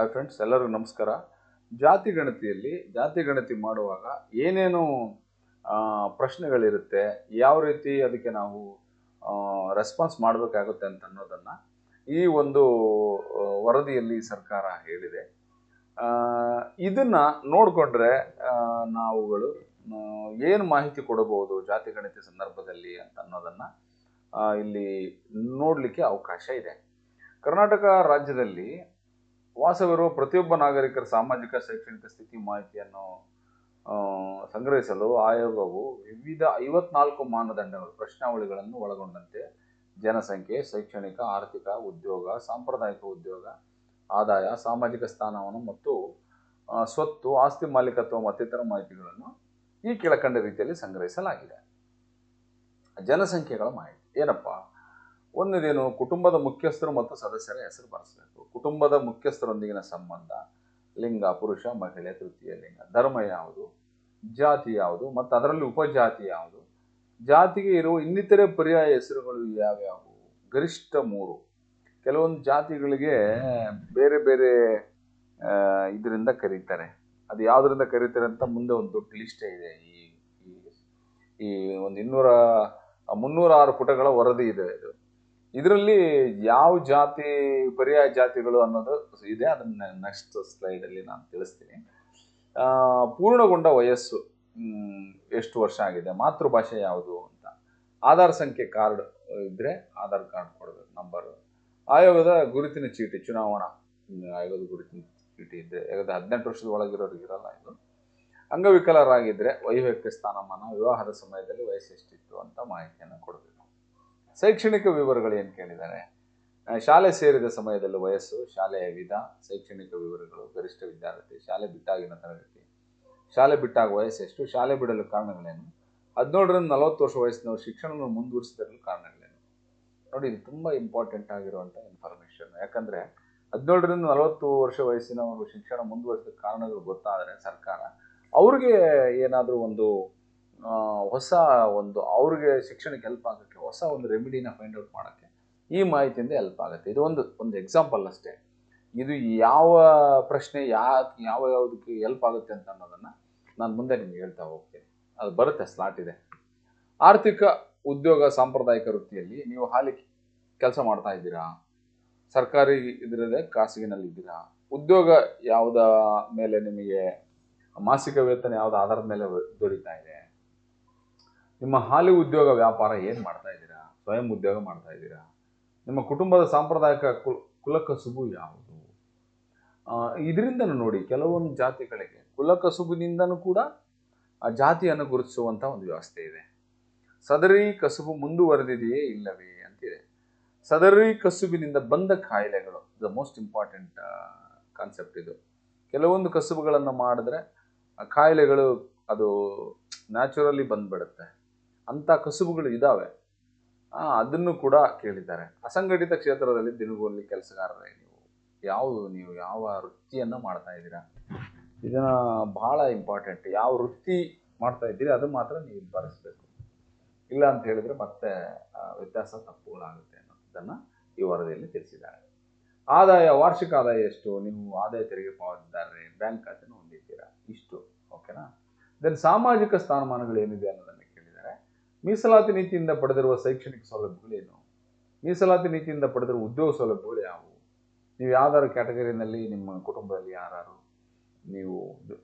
Hi friends ಎಲ್ಲರಿಗೂ ನಮಸ್ಕಾರ. ಜಾತಿ ಗಣತಿಯಲ್ಲಿ, ಜಾತಿ ಗಣತಿ ಮಾಡುವಾಗ ಏನೇನು ಪ್ರಶ್ನೆಗಳಿರುತ್ತೆ, ಯಾವ ರೀತಿ ಅದಕ್ಕೆ ನಾವು ರೆಸ್ಪಾನ್ಸ್ ಮಾಡಬೇಕಾಗುತ್ತೆ ಅಂತ ಅನ್ನೋದನ್ನು ಈ ಒಂದು ವರದಿಯಲ್ಲಿ ಸರ್ಕಾರ ಹೇಳಿದೆ. ಇದನ್ನ ನೋಡಿಕೊಂಡ್ರೆ ನಾವುಗಳು ಏನು ಮಾಹಿತಿ ಕೊಡಬಹುದು ಜಾತಿ ಗಣತಿ ಸಂದರ್ಭದಲ್ಲಿ ಅಂತ ಅನ್ನೋದನ್ನು ಇಲ್ಲಿ ನೋಡಲಿಕ್ಕೆ ಅವಕಾಶ ಇದೆ. ಕರ್ನಾಟಕ ರಾಜ್ಯದಲ್ಲಿ ವಾಸವಿರುವ ಪ್ರತಿಯೊಬ್ಬ ನಾಗರಿಕರ ಸಾಮಾಜಿಕ ಶೈಕ್ಷಣಿಕ ಸ್ಥಿತಿ ಮಾಹಿತಿಯನ್ನು ಸಂಗ್ರಹಿಸಲು ಆಯೋಗವು ವಿವಿಧ ಐವತ್ನಾಲ್ಕು ಮಾನದಂಡಗಳು, ಪ್ರಶ್ನಾವಳಿಗಳನ್ನು ಒಳಗೊಂಡಂತೆ ಜನಸಂಖ್ಯೆ, ಶೈಕ್ಷಣಿಕ, ಆರ್ಥಿಕ ಉದ್ಯೋಗ, ಸಾಂಪ್ರದಾಯಿಕ ಉದ್ಯೋಗ, ಆದಾಯ, ಸಾಮಾಜಿಕ ಸ್ಥಾನವನ್ನು ಮತ್ತು ಸ್ವತ್ತು, ಆಸ್ತಿ ಮಾಲೀಕತ್ವ ಮತ್ತಿತರ ಮಾಹಿತಿಗಳನ್ನು ಈ ಕೆಳಕಂಡ ರೀತಿಯಲ್ಲಿ ಸಂಗ್ರಹಿಸಲಾಗಿದೆ. ಜನಸಂಖ್ಯೆಗಳ ಮಾಹಿತಿ. ಏನಪ್ಪ? ಒಂದನೇದೇನು ಕುಟುಂಬದ ಮುಖ್ಯಸ್ಥರು ಮತ್ತು ಸದಸ್ಯರ ಹೆಸರು ಬರೆಸಬೇಕು. ಕುಟುಂಬದ ಮುಖ್ಯಸ್ಥರೊಂದಿಗಿನ ಸಂಬಂಧ, ಲಿಂಗ, ಪುರುಷ, ಮಹಿಳೆ, ತೃತೀಯ ಲಿಂಗ, ಧರ್ಮ ಯಾವುದು, ಜಾತಿ ಯಾವುದು, ಮತ್ತು ಅದರಲ್ಲಿ ಉಪಜಾತಿ ಯಾವುದು. ಜಾತಿಗೆ ಇರುವ ಇನ್ನಿತರೆ ಪರ್ಯಾಯ ಹೆಸರುಗಳು ಯಾವ್ಯಾವು? ಗರಿಷ್ಠ ಮೂರು. ಕೆಲವೊಂದು ಜಾತಿಗಳಿಗೆ ಬೇರೆ ಬೇರೆ ಇದರಿಂದ ಕರೀತಾರೆ. ಅದು ಯಾವುದರಿಂದ ಕರೀತಾರೆ ಅಂತ ಮುಂದೆ ಒಂದು ದೊಡ್ಡ ಲಿಸ್ಟೇ ಇದೆ. ಈ, ಈ- ಒಂದು ಇನ್ನೂರ ಮುನ್ನೂರ ಆರು ಪುಟಗಳ ವರದಿ ಇದೆ ಇದು. ಇದರಲ್ಲಿ ಯಾವ ಜಾತಿ, ಪರ್ಯಾಯ ಜಾತಿಗಳು ಅನ್ನೋದು ಇದೆ. ಅದನ್ನ ನೆಕ್ಸ್ಟ್ ಸ್ಲೈಡಲ್ಲಿ ನಾನು ತಿಳಿಸ್ತೀನಿ. ಪೂರ್ಣಗೊಂಡ ವಯಸ್ಸು ಎಷ್ಟು ವರ್ಷ ಆಗಿದೆ, ಮಾತೃಭಾಷೆ ಯಾವುದು ಅಂತ. ಆಧಾರ್ ಸಂಖ್ಯೆ ಕಾರ್ಡ್ ಇದ್ದರೆ ಆಧಾರ್ ಕಾರ್ಡ್ ಕೊಡಬೇಕು ನಂಬರು ಆಯೋಗದ ಗುರುತಿನ ಚೀಟಿ, ಚುನಾವಣಾ ಆಯೋಗದ ಗುರುತಿನ ಚೀಟಿ ಇದ್ದರೆ ಯಾಕಂದ್ರೆ ಹದಿನೆಂಟು ವರ್ಷದ ಒಳಗಿರೋರಿಗೆ ಇರಲ್ಲ ಇದು. ಅಂಗವಿಕಲರಾಗಿದ್ದರೆ ವೈವಾಹಿಕ ಸ್ಥಾನಮಾನ, ವಿವಾಹದ ಸಮಯದಲ್ಲಿ ವಯಸ್ಸು ಎಷ್ಟಿತ್ತು ಅಂತ ಮಾಹಿತಿಯನ್ನು ಕೊಡಬೇಕು. ಶೈಕ್ಷಣಿಕ ವಿವರಗಳು ಏನು ಕೇಳಿದ್ದಾರೆ? ಶಾಲೆ ಸೇರಿದ ಸಮಯದಲ್ಲಿ ವಯಸ್ಸು ಶಾಲೆಯ ವಿಧ, ಶೈಕ್ಷಣಿಕ ವಿವರಗಳು, ಗರಿಷ್ಠ ವಿದ್ಯಾರ್ಥಿ, ಶಾಲೆ ಬಿಟ್ಟಾಗಿನ ತರಗತಿ. ಶಾಲೆ ಬಿಟ್ಟಾಗ ವಯಸ್ಸು ಎಷ್ಟು? ಶಾಲೆ ಬಿಡಲು ಕಾರಣಗಳೇನು? ಹದಿನೇಳರಿಂದ ನಲವತ್ತು ವರ್ಷ ವಯಸ್ಸಿನವರು ಶಿಕ್ಷಣವನ್ನು ಮುಂದುವರಿಸಿದರಲು ಕಾರಣಗಳೇನು? ನೋಡಿ, ಇದು ತುಂಬ ಇಂಪಾರ್ಟೆಂಟ್ ಆಗಿರುವಂಥ ಇನ್ಫಾರ್ಮೇಷನ್ ಯಾಕಂದರೆ ಹದಿನೇಳರಿಂದ ನಲವತ್ತು ವರ್ಷ ವಯಸ್ಸಿನವರು ಶಿಕ್ಷಣ ಮುಂದುವರಿಸಿದ ಕಾರಣಗಳು ಗೊತ್ತಾದರೆ ಸರ್ಕಾರ, ಅವ್ರಿಗೆ ಏನಾದರೂ ಒಂದು ಹೊಸ ಒಂದು ಅವ್ರಿಗೆ ಶಿಕ್ಷಣಕ್ಕೆ ಹೆಲ್ಪ್ ಆಗೋಕ್ಕೆ, ಹೊಸ ಒಂದು ರೆಮಿಡಿನ ಫೈಂಡ್ ಔಟ್ ಮಾಡೋಕ್ಕೆ ಈ ಮಾಹಿತಿಯಿಂದ ಹೆಲ್ಪ್ ಆಗುತ್ತೆ. ಇದು ಒಂದು ಒಂದು ಎಕ್ಸಾಂಪಲ್ ಅಷ್ಟೇ. ಇದು ಯಾವ ಪ್ರಶ್ನೆ, ಯಾ, ಯಾವ ಯಾವುದಕ್ಕೆ ಹೆಲ್ಪ್ ಆಗುತ್ತೆ ಅಂತ ಅನ್ನೋದನ್ನು ನಾನು ಮುಂದೆ ನಿಮ್ಗೆ ಹೇಳ್ತಾ ಹೋಗ್ತೀನಿ. ಅದು ಬರುತ್ತೆ ಸ್ಲಾಟ್ ಇದೆ. ಆರ್ಥಿಕ ಉದ್ಯೋಗ ಸಾಂಪ್ರದಾಯಿಕ ವೃತ್ತಿಯಲ್ಲಿ ನೀವು ಹಾಲಿ ಕೆಲಸ ಮಾಡ್ತಾ ಇದ್ದೀರಾ? ಸರ್ಕಾರಿ ಇದರಲ್ಲೇ ಖಾಸಗಿನಲ್ಲಿ ಇದ್ದೀರಾ? ಉದ್ಯೋಗ ಯಾವುದ ಮೇಲೆ ನಿಮಗೆ ಮಾಸಿಕ ವೇತನ ಯಾವ್ದು ಆಧಾರದ ಮೇಲೆ ದೊರೀತಾ ಇದೆ? ನಿಮ್ಮ ಹಾಲಿ ಉದ್ಯೋಗ ವ್ಯಾಪಾರ ಏನು ಮಾಡ್ತಾ ಇದ್ದೀರಾ? ಸ್ವಯಂ ಉದ್ಯೋಗ ಮಾಡ್ತಾ ಇದ್ದೀರಾ? ನಿಮ್ಮ ಕುಟುಂಬದ ಸಾಂಪ್ರದಾಯಿಕ ಕುಲ್, ಕುಲಕಸುಬು ಯಾವುದು? ಇದರಿಂದ ನೋಡಿ ಕೆಲವೊಂದು ಜಾತಿಗಳಿಗೆ ಕುಲಕಸುಬಿನಿಂದನೂ ಕೂಡ ಆ ಜಾತಿಯನ್ನು ಗುರುತಿಸುವಂಥ ಒಂದು ವ್ಯವಸ್ಥೆ ಇದೆ. ಸದರಿ ಕಸುಬು ಮುಂದುವರೆದಿದೆಯೇ ಇಲ್ಲವೇ ಅಂತಿದೆ. ಸದರಿ ಕಸುಬಿನಿಂದ ಬಂದ ಕಾಯಿಲೆಗಳು ದ ಮೋಸ್ಟ್ ಇಂಪಾರ್ಟೆಂಟ್ ಕಾನ್ಸೆಪ್ಟ್ ಇದು. ಕೆಲವೊಂದು ಕಸುಬುಗಳನ್ನು ಮಾಡಿದ್ರೆ ಆ ಕಾಯಿಲೆಗಳು ಅದು ನ್ಯಾಚುರಲಿ ಬಂದ್ಬಿಡುತ್ತೆ. ಅಂಥ ಕಸುಬುಗಳು ಇದ್ದಾವೆ ಅದನ್ನು ಕೂಡ ಕೇಳಿದ್ದಾರೆ. ಅಸಂಘಟಿತ ಕ್ಷೇತ್ರದಲ್ಲಿ ದಿನಗೂಲಿ ಕೆಲಸಗಾರರೇ ನೀವು. ಯಾವುದು ನೀವು ಯಾವ ವೃತ್ತಿಯನ್ನು ಮಾಡ್ತಾ ಇದ್ದೀರಾ? ಇದನ್ನ ಬಹಳ ಇಂಪಾರ್ಟೆಂಟ್ ಯಾವ ವೃತ್ತಿ ಮಾಡ್ತಾ ಇದ್ದೀರಿ, ಅದು ಮಾತ್ರ ನೀವು ಬರೆಸಬೇಕು ಇಲ್ಲ ಅಂತ ಹೇಳಿದ್ರೆ ಮತ್ತೆ ವ್ಯತ್ಯಾಸ ತಪ್ಪುಗಳಾಗುತ್ತೆ ಅನ್ನೋದನ್ನು ಈ ವರದಿಯಲ್ಲಿ ತಿಳಿಸಿದ್ದಾರೆ. ಆದಾಯ, ವಾರ್ಷಿಕ ಆದಾಯ ಎಷ್ಟು? ನೀವು ಆದಾಯ ತೆರಿಗೆ ಪಾವತಿದ್ದಾರೆ ಬ್ಯಾಂಕ್ ಖಾತೆನ ಹೊಂದಿದ್ದೀರಾ? ಇಷ್ಟು. ಓಕೆನಾ? ದೆನ್ ಸಾಮಾಜಿಕ ಸ್ಥಾನಮಾನಗಳು ಏನಿದೆ ಅನ್ನೋದನ್ನು ಮೀಸಲಾತಿ ನೀತಿಯಿಂದ ಪಡೆದಿರುವ ಶೈಕ್ಷಣಿಕ ಸೌಲಭ್ಯಗಳೇನು ಮೀಸಲಾತಿ ನೀತಿಯಿಂದ ಪಡೆದಿರುವ ಉದ್ಯೋಗ ಸೌಲಭ್ಯಗಳು ಯಾವುವು? ನೀವು ಯಾವ್ದಾದ್ರು ಕ್ಯಾಟಗರಿನಲ್ಲಿ ನಿಮ್ಮ ಕುಟುಂಬದಲ್ಲಿ ಯಾರು ನೀವು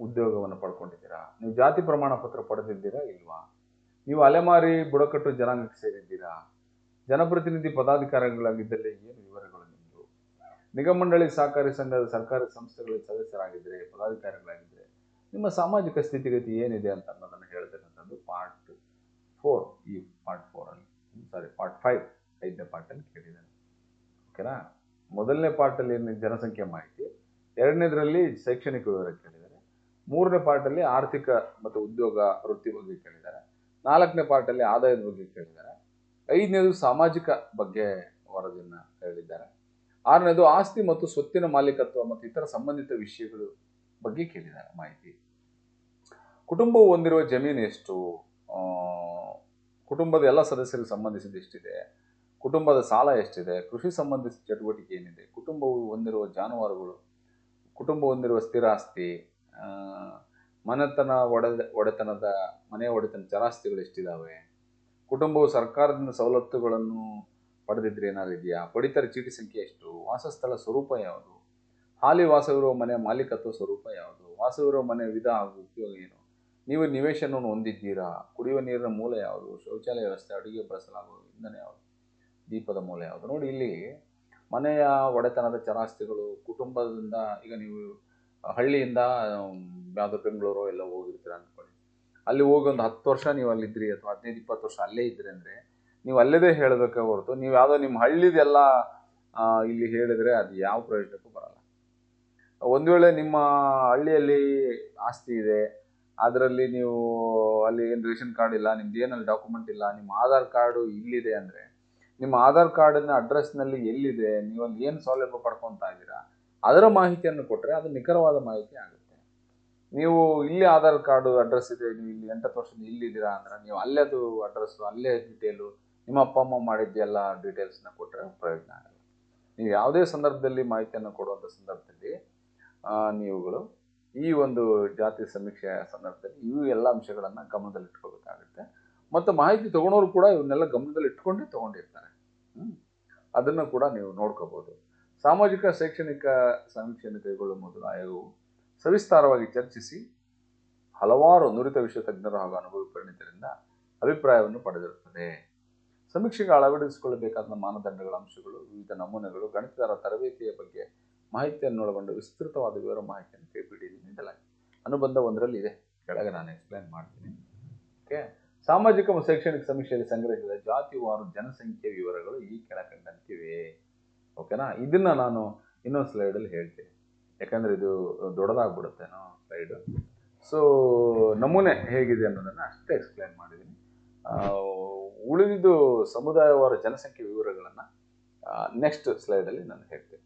ಉದ್ಯೋಗವನ್ನು ಪಡ್ಕೊಂಡಿದ್ದೀರಾ? ನೀವು ಜಾತಿ ಪ್ರಮಾಣ ಪತ್ರ ಪಡೆದಿದ್ದೀರಾ ಇಲ್ವಾ? ನೀವು ಅಲೆಮಾರಿ, ಬುಡಕಟ್ಟು ಜನಾಂಗಕ್ಕೆ ಸೇರಿದ್ದೀರಾ? ಜನಪ್ರತಿನಿಧಿ ಪದಾಧಿಕಾರಿಗಳಾಗಿದ್ದಲ್ಲಿ ಏನು ವಿವರಗಳು ನಿಮ್ಮದು ನಿಗಮ ಮಂಡಳಿ ಸಹಕಾರಿ ಸಂಘದ ಸರ್ಕಾರಿ ಸಂಸ್ಥೆಗಳ ಸದಸ್ಯರಾಗಿದ್ದರೆ, ಪದಾಧಿಕಾರಿಗಳಾಗಿದ್ದರೆ ನಿಮ್ಮ ಸಾಮಾಜಿಕ ಸ್ಥಿತಿಗತಿ ಏನಿದೆ ಅಂತ ಅನ್ನೋದನ್ನು ಹೇಳ್ತಕ್ಕಂಥದ್ದು ಪಾರ್ಟ್ ಫೋರ್ ಈ ಪಾರ್ಟ್ ಫೋರಲ್ಲಿ ಸಾರಿ ಪಾರ್ಟ್ ಫೈವ್ ಐದನೇ ಪಾರ್ಟಲ್ಲಿ ಕೇಳಿದ್ದಾರೆ. ಓಕೆನಾ ಮೊದಲನೇ ಪಾರ್ಟಲ್ಲಿ ಏನು ಜನಸಂಖ್ಯೆ ಮಾಹಿತಿ? ಎರಡನೇದರಲ್ಲಿ ಶೈಕ್ಷಣಿಕ ವಿವರ ಕೇಳಿದ್ದಾರೆ. ಮೂರನೇ ಪಾರ್ಟಲ್ಲಿ ಆರ್ಥಿಕ ಮತ್ತು ಉದ್ಯೋಗ ವೃತ್ತಿ ಬಗ್ಗೆ ಕೇಳಿದ್ದಾರೆ. ನಾಲ್ಕನೇ ಪಾರ್ಟಲ್ಲಿ ಆದಾಯದ ಬಗ್ಗೆ ಕೇಳಿದ್ದಾರೆ. ಐದನೇದು ಸಾಮಾಜಿಕ ಬಗ್ಗೆ ವರದಿಯನ್ನು ಹೇಳಿದ್ದಾರೆ. ಆರನೇದು ಆಸ್ತಿ ಮತ್ತು ಸ್ವತ್ತಿನ ಮಾಲೀಕತ್ವ ಮತ್ತು ಇತರ ಸಂಬಂಧಿತ ವಿಷಯಗಳು ಬಗ್ಗೆ ಕೇಳಿದ್ದಾರೆ ಮಾಹಿತಿ. ಕುಟುಂಬವು ಹೊಂದಿರುವ ಜಮೀನು ಎಷ್ಟು? ಕುಟುಂಬದ ಎಲ್ಲ ಸದಸ್ಯರಿಗೆ ಸಂಬಂಧಿಸಿದ ಎಷ್ಟಿದೆ? ಕುಟುಂಬದ ಸಾಲ ಎಷ್ಟಿದೆ? ಕೃಷಿ ಸಂಬಂಧಿಸಿದ ಚಟುವಟಿಕೆ ಏನಿದೆ? ಕುಟುಂಬವು ಹೊಂದಿರುವ ಜಾನುವಾರುಗಳು, ಕುಟುಂಬ ಹೊಂದಿರುವ ಸ್ಥಿರಾಸ್ತಿ ಮನೆತನ ಒಡೆದ, ಒಡೆತನದ ಮನೆ ಒಡೆತನ ಚರಾಸ್ತಿಗಳು ಎಷ್ಟಿದ್ದಾವೆ ಕುಟುಂಬವು ಸರ್ಕಾರದಿಂದ ಸವಲತ್ತುಗಳನ್ನು ಪಡೆದಿದ್ರೆ ಏನಾದ್ರು ಇದೆಯಾ? ಪಡಿತರ ಚೀಟಿ ಸಂಖ್ಯೆ ಎಷ್ಟು? ವಾಸಸ್ಥಳ ಸ್ವರೂಪ ಯಾವುದು? ಹಾಲಿ ವಾಸವಿರುವ ಮನೆ ಮಾಲೀಕತ್ವ ಸ್ವರೂಪ ಯಾವುದು? ವಾಸವಿರುವ ಮನೆ ವಿಧ ಹಾಗೂ ಉಪಯೋಗ ಏನು? ನೀವು ನಿವೇಶನವನ್ನು ಹೊಂದಿದ್ದೀರಾ? ಕುಡಿಯುವ ನೀರಿನ ಮೂಲ ಯಾವುದು? ಶೌಚಾಲಯ ವ್ಯವಸ್ಥೆ ಅಡುಗೆ, ಬಳಸಲಾಗುವ ಇಂಧನ ಯಾವುದು? ದೀಪದ ಮೂಲ ಯಾವುದು? ನೋಡಿ, ಇಲ್ಲಿ ಮನೆಯ ಒಡೆತನದ ಚರಾಸ್ತಿಗಳು, ಕುಟುಂಬದಿಂದ, ಈಗ ನೀವು ಹಳ್ಳಿಯಿಂದ ಯಾವುದೋ ಬೆಂಗಳೂರು ಎಲ್ಲ ಹೋಗಿರ್ತೀರ ಅಂದ್ಕೊಳ್ಳಿ. ಅಲ್ಲಿ ಹೋಗಿ ಒಂದು ಹತ್ತು ವರ್ಷ ನೀವು ಅಲ್ಲಿದ್ರಿ ಅಥವಾ ಹದಿನೈದು, ಇಪ್ಪತ್ತು ವರ್ಷ ಅಲ್ಲೇ ಇದ್ರಿ ಅಂದರೆ ನೀವು ಅಲ್ಲದೇ ಹೇಳಬೇಕೆ ಹೊರತು ನೀವು ಯಾವುದೋ ನಿಮ್ಮ ಹಳ್ಳಿದೆಲ್ಲ ಇಲ್ಲಿ ಹೇಳಿದರೆ ಅದು ಯಾವ ಪ್ರಯೋಜನಕ್ಕೂ ಬರಲ್ಲ. ಒಂದು ವೇಳೆ ನಿಮ್ಮ ಹಳ್ಳಿಯಲ್ಲಿ ಆಸ್ತಿ ಇದೆ ಅದರಲ್ಲಿ ನೀವು ಅಲ್ಲಿ ಏನು ರೇಷನ್ ಕಾರ್ಡ್ ಇಲ್ಲ, ನಿಮ್ದು ಏನಲ್ಲಿ ಡಾಕ್ಯುಮೆಂಟ್ ಇಲ್ಲ, ನಿಮ್ಮ ಆಧಾರ್ ಕಾರ್ಡು ಇಲ್ಲಿದೆ ಅಂದರೆ, ನಿಮ್ಮ ಆಧಾರ್ ಕಾರ್ಡಿನ ಅಡ್ರೆಸ್ನಲ್ಲಿ ಎಲ್ಲಿದೆ, ನೀವು ಅಲ್ಲಿ ಏನು ಸೌಲಭ್ಯ ಪಡ್ಕೊತಾ ಇದ್ದೀರಾ, ಅದರ ಮಾಹಿತಿಯನ್ನು ಕೊಟ್ಟರೆ ಅದು ನಿಖರವಾದ ಮಾಹಿತಿ ಆಗುತ್ತೆ. ನೀವು ಇಲ್ಲಿ ಆಧಾರ್ ಕಾರ್ಡು ಅಡ್ರೆಸ್ ಇದೆ, ನೀವು ಇಲ್ಲಿ ಎಂಟತ್ತು ವರ್ಷದ ಇಲ್ಲಿದ್ದೀರಾ ಅಂದರೆ, ನೀವು ಅಲ್ಲೇ ಅದು ಅಡ್ರೆಸ್ಸು ಅಲ್ಲೇ ಡೀಟೇಲು ನಿಮ್ಮ ಅಪ್ಪ, ಅಮ್ಮ ಮಾಡಿದ್ದೆಲ್ಲ ಡೀಟೇಲ್ಸ್ನ ಕೊಟ್ಟರೆ ಪ್ರಯೋಜನ ಆಗಲ್ಲ ನೀವು ಯಾವುದೇ ಸಂದರ್ಭದಲ್ಲಿ ಮಾಹಿತಿಯನ್ನು ಕೊಡುವಂಥ ಸಂದರ್ಭದಲ್ಲಿ ನೀವುಗಳು ಈ ಒಂದು ಜಾತಿ ಸಮೀಕ್ಷೆಯ ಸಂದರ್ಭದಲ್ಲಿ ಇವು ಎಲ್ಲ ಅಂಶಗಳನ್ನು ಗಮನದಲ್ಲಿಟ್ಕೋಬೇಕಾಗುತ್ತೆ ಮತ್ತು ಮಾಹಿತಿ ತೊಗೊಳೋರು ಕೂಡ ಇವನ್ನೆಲ್ಲ ಗಮನದಲ್ಲಿ ಇಟ್ಕೊಂಡೇ ತಗೊಂಡಿರ್ತಾರೆ ಅದನ್ನು ಕೂಡ ನೀವು ನೋಡ್ಕೋಬೋದು. ಸಾಮಾಜಿಕ, ಶೈಕ್ಷಣಿಕ ಸಮೀಕ್ಷೆಯನ್ನು ಕೈಗೊಳ್ಳುವ ಮೊದಲು ಆಯೋಗವು ಸವಿಸ್ತಾರವಾಗಿ ಚರ್ಚಿಸಿ ಹಲವಾರು ನುರಿತ ವಿಷಯ ತಜ್ಞರು ಹಾಗೂ ಅನುಭವಿ ಪರಿಣಿತರಿಂದ ಅಭಿಪ್ರಾಯವನ್ನು ಪಡೆದಿರುತ್ತದೆ. ಸಮೀಕ್ಷೆಗೆ ಅಳವಡಿಸಿಕೊಳ್ಳಬೇಕಾದ ಮಾನದಂಡಗಳ ಅಂಶಗಳು, ವಿವಿಧ ನಮೂನೆಗಳು ಗಣಿತದಾರ ತರಬೇತಿಯ ಬಗ್ಗೆ ಮಾಹಿತಿಯನ್ನು ಒಳಗೊಂಡು ವಿಸ್ತೃತವಾದ ವಿವರ ಮಾಹಿತಿಯನ್ನು ಕೈಪಿಡಿಯಲ್ಲಿ ನೀಡಲಾಗಿದೆ. ಅನುಬಂಧ ಒಂದರಲ್ಲಿ ಇದೆ. ಕೆಳಗೆ ನಾನು ಎಕ್ಸ್ಪ್ಲೈನ್ ಮಾಡ್ತೀನಿ. ಓಕೆ ಸಾಮಾಜಿಕ ಮತ್ತು ಶೈಕ್ಷಣಿಕ ಸಮೀಕ್ಷೆಯಲ್ಲಿ ಸಂಗ್ರಹಿಸಿದ ಜಾತಿವಾರು ಜನಸಂಖ್ಯೆ ವಿವರಗಳು ಈ ಕೆಳಕಂಡಂತಿವೆ. ಓಕೆನಾ ಇದನ್ನು ನಾನು ಇನ್ನೊಂದು ಸ್ಲೈಡಲ್ಲಿ ಹೇಳ್ತೀನಿ. ಯಾಕಂದರೆ ಇದು ದೊಡ್ಡದಾಗ್ಬಿಡುತ್ತೇನೋ ಸ್ಲೈಡು ಸೊ ನಮೂನೆ ಹೇಗಿದೆ ಅನ್ನೋದನ್ನು ಅಷ್ಟೇ ಎಕ್ಸ್ಪ್ಲೈನ್ ಮಾಡಿದ್ದೀನಿ. ಉಳಿದಿದ್ದು ಸಮುದಾಯವಾರು ಜನಸಂಖ್ಯೆ ವಿವರಗಳನ್ನು ನೆಕ್ಸ್ಟ್ ಸ್ಲೈಡಲ್ಲಿ ನಾನು ಹೇಳ್ತೀನಿ.